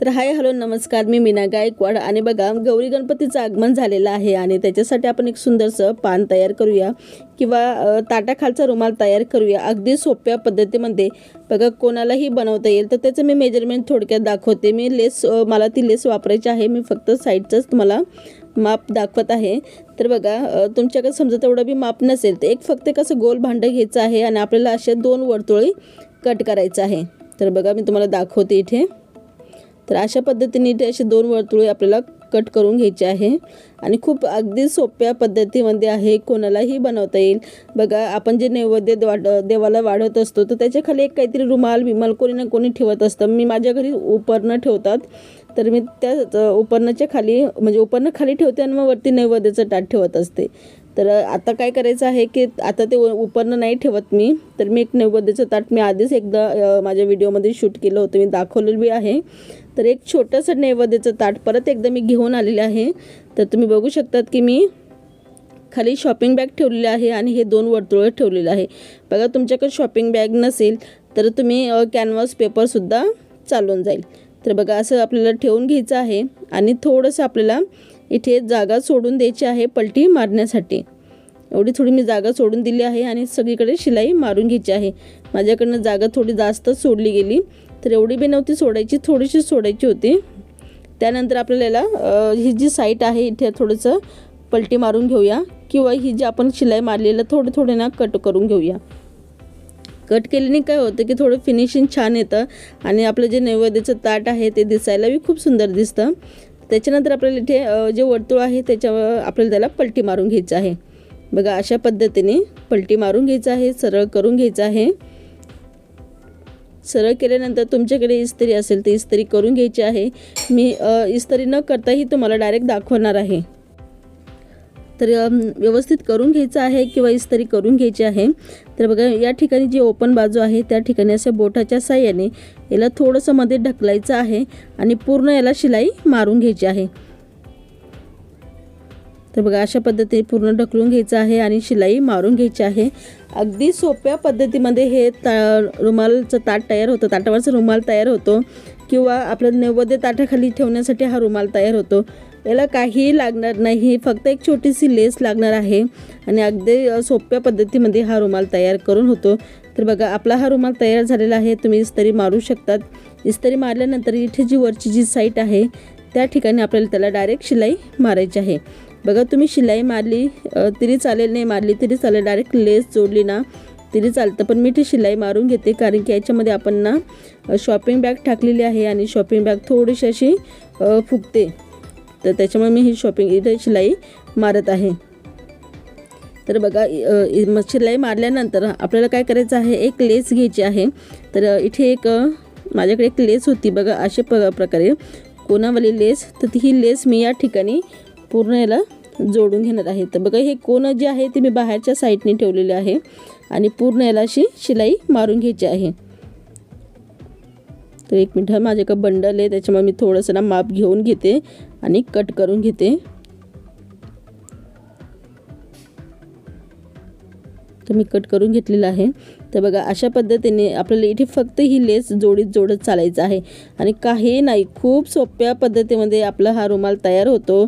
तर hi hello नमस्कार. मी मीना गायकवाड आणि बघा गौरी गणपतीचं आगमन झालेलं आहे आणि त्याच्यासाठी आपण एक सुंदरसं पान तयार करूया किंवा ताटाखालचा रुमाल तयार करूया. अगदी सोप्या पद्धतीमध्ये. बघा कोणालाही बनवता येईल तर त्याचं मी मेजरमेंट थोडक्यात दाखवते. मी लेस मला ती लेस वापरायची आहे. मी फक्त साईडचंच तुम्हाला माप दाखवत आहे. तर बघा तुमच्याकडे समजा तेवढं बी माप नसेल तर एक फक्त कसं गोल भांडं घ्यायचं आहे आणि आपल्याला अशा दोन वर्तुळी कट करायचं आहे. तर बघा मी तुम्हाला दाखवते इथे. तर अशा पद्धतीने इथे असे दोन वर्तुळे आपल्याला कट करून घ्यायचे आहे. आणि खूप अगदी सोप्या पद्धतीमध्ये आहे कोणालाही बनवता येईल. बघा आपण जे नैवेद्य वाढ देवाला वाढवत असतो तर त्याच्याखाली एक काहीतरी रुमाल बिमाल कोणी ना कोणी ठेवत असतं. मी माझ्या घरी उपरणं ठेवतात. तर मी त्या उपरणाच्या खाली म्हणजे उपरणं खाली ठेवते आणि मग वरती नैवेद्याचं ताट ठेवत असते. तर आता काय करायचं आहे की आता ते उपरणं नाही ठेवत मी. तर मी एक नैवेद्याचं ताट मी आधीच एकदा माझ्या व्हिडिओमध्ये शूट केलं होतं. मी दाखवलेलं बी आहे. तर एक छोटंसं नैवेद्याचं ताट परत एकदा मी घेऊन आलेले आहे. तर तुम्ही बघू शकतात की मी खाली शॉपिंग बॅग ठेवलेली आहे आणि हे दोन वर्तुळं ठेवलेलं आहे. बघा तुमच्याकडे शॉपिंग बॅग नसेल तर तुम्ही कॅनव्हास पेपरसुद्धा चालून जाईल. तर बघा असं आपल्याला ठेवून घ्यायचं आहे आणि थोडंसं आपल्याला इथे जागा सोडून द्यायची आहे पलटी मारण्यासाठी. एवढी थोडी मी जागा सोडून दिली आहे आणि सगळीकडे शिलाई मारून घ्यायची आहे. माझ्याकडनं जागा थोडी जास्त सोडली गेली तर एवढी बी नव्हती सोडायची थोडीशी सोडायची होती. त्यानंतर आपल्याला ही जी साईट आहे इथे थोडंसं पलटी मारून घेऊया किंवा ही जी आपण शिलाई मारलेलं थोडे थोडे ना कट करून घेऊया. कट केल्याने काय होतं की थोडं फिनिशिंग छान येतं आणि आपलं जे नैवेद्याचं ताट आहे ते दिसायलाही खूप सुंदर दिसतं. त्याच्यानंतर आपल्याला इथे जे वर्तुळ आहे त्याच्यावर आपल्याला त्याला पलटी मारून घ्यायचं आहे. बघा अशा पद्धतीने पलटी मारून घ्यायचं आहे सरळ करून घ्यायचं आहे. सरळ केल्यानंतर तुमच्याकडे इस्त्री असेल तर इस्त्री करून घ्यायची आहे. मी इस्त्री न करताही तुम्हाला डायरेक्ट दाखवणार आहे. तर व्यवस्थित करून घ्यायचं आहे किंवा इस्त्री करून घ्यायची आहे. तर बघा या ठिकाणी जी ओपन बाजू आहे त्या ठिकाणी अशा बोटाच्या साह्याने याला थोडंसं मध्ये ढकलायचं आहे आणि पूर्ण याला शिलाई मारून घ्यायची आहे. तर बघा अशा पद्धतीने पूर्ण ढकलून घ्यायचं आहे आणि शिलाई मारून घ्यायची आहे. अगदी सोप्या पद्धतीमध्ये हे ता रुमालचं ताट तयार होतं. ताटावरचं रुमाल तयार होतो. किंवा आपलं नैवेद्य ताटाखाली ठेवण्यासाठी हा रुमाल तयार होतो. याला काहीही लागणार नाही. फक्त एक छोटीशी लेस लागणार आहे. आणि अगदी सोप्या पद्धतीमध्ये हा रुमाल तयार करून होतो. तर बघा आपला हा रुमाल तयार झालेला आहे. तुम्ही इस्तरी मारू शकतात. इस्तरी मारल्यानंतर इथे जी वरची जी साईट आहे त्या ठिकाणी आपल्याला त्याला डायरेक्ट शिलाई मारायची आहे. बघा तुम्ही शिलाई मारली तरी चालेल नाही मारली तरी चालेल डायरेक्ट लेस जोडली ना तरी चालतं. पण मी ती शिलाई मारून घेते कारण की याच्यामध्ये आपण ना शॉपिंग बॅग टाकलेली आहे आणि शॉपिंग बॅग थोडीशी अशी फुगते. तर त्याच्यामुळे मी ही शॉपिंग इथे शिलाई मारत आहे. तर बघा मग शिलाई मारल्यानंतर आपल्याला काय करायचं आहे एक लेस घ्यायची आहे. तर इथे एक माझ्याकडे एक लेस होती बघा अशा प प्रकारे. कोणावाली लेस तर ती ही लेस मी या ठिकाणी पूर्ण याला जोडून घेणार आहे. तर बघा हे कोण जे आहे ते मी बाहेरच्या साईडने ठेवलेले आहे आणि पूर्ण याला अशी शिलाई मारून घ्यायची आहे. तर एक मिनिट माझ्याकडे बंडल आहे त्याच्यामुळे मी थोडंसं ना माप घेऊन घेते आणि कट करून घेते. मी कट करून घेतलेलं आहे. तर बघा अशा पद्धतीने आपल्याला इथे फक्त ही लेस जोडीत जोडत चालायचं आहे. आणि काही नाही खूप सोप्या पद्धतीमध्ये आपला हा रुमाल तयार होतो.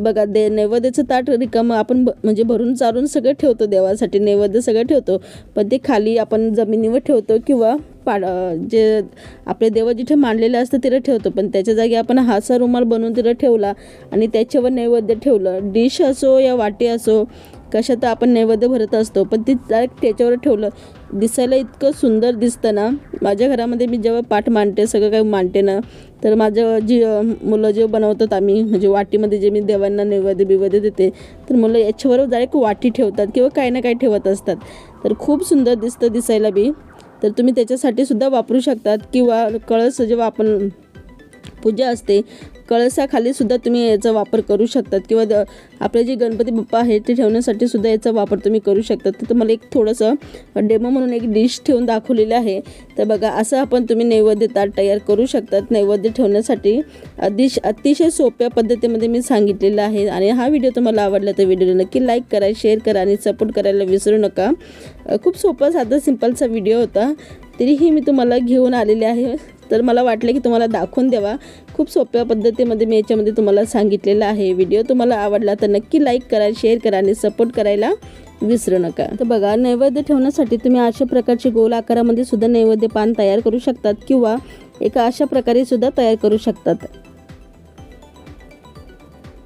बघा दे नैवेद्याचं ताट रिकामं आपण ब म्हणजे भरून चारून सगळं ठेवतो देवासाठी. नैवेद्य सगळं ठेवतो. पण ते खाली आपण जमिनीवर ठेवतो किंवा पाड जे आपले देव जिथे मांडलेलं असतं तिथं ठेवतो. पण त्याच्या जागी आपण हासा रुमाल बनवून तिथं ठेवला आणि त्याच्यावर नैवेद्य ठेवलं. डिश असो या वाटी असो कशात आपण नैवेद्य भरत असतो. पण ती डायरेक्ट त्याच्यावर ठेवलं. दिसायला इतकं सुंदर दिसतं ना. माझ्या घरामध्ये मी जेव्हा पाठ मांडते सगळं काही मांडते ना तर माझं जी मुलं जे बनवतात आम्ही म्हणजे वाटीमध्ये जे मी देवांना नैवेद्य बिवेद्य देते तर मुलं याच्यावर डायरेक्ट वाटी ठेवतात किंवा काही ना काही ठेवत असतात. तर खूप सुंदर दिसतं दिसायला बी. तर तुम्ही त्याच्यासाठी सुद्धा वापरू शकतात किंवा कळस जेव्हा आपण पूजा असते. कळसाखाली सुद्धा तुम्ही याचा वापर करू शकतात. किंवा द आपले जे गणपती बाप्पा आहे ते ठेवण्यासाठी सुद्धा याचा वापर तुम्ही करू शकतात. तर तुम्हाला एक थोडंसं डेमो म्हणून एक डिश ठेवून दाखवलेलं आहे. तर बघा असं आपण तुम्ही नैवेद्य ताट तयार करू शकतात. नैवेद्य ठेवण्यासाठी अतिश अतिशय सोप्या पद्धतीमध्ये मी सांगितलेलं आहे. आणि हा व्हिडिओ तुम्हाला आवडला तर व्हिडिओला नक्की लाईक करा शेअर करा आणि सपोर्ट करायला विसरू नका. खूप सोपा साधा सिंपलचा व्हिडिओ होता. तरीही मी तुम्हाला घेऊन आलेले आहे. तर मला वाटलं की तुम्हाला दाखवून द्यावा. खूप सोप्या पद्धतीमध्ये मी याच्यामध्ये तुम्हाला सांगितलेलं आहे. व्हिडिओ तुम्हाला आवडला तर नक्की लाईक करा शेअर करा आणि सपोर्ट करायला विसरू नका. तर बघा नैवेद्य ठेवण्यासाठी तुम्ही अशा प्रकारचे गोल आकारामध्ये सुद्धा नैवेद्य पान तयार करू शकतात किंवा एका अशा प्रकारे सुद्धा तयार करू शकतात.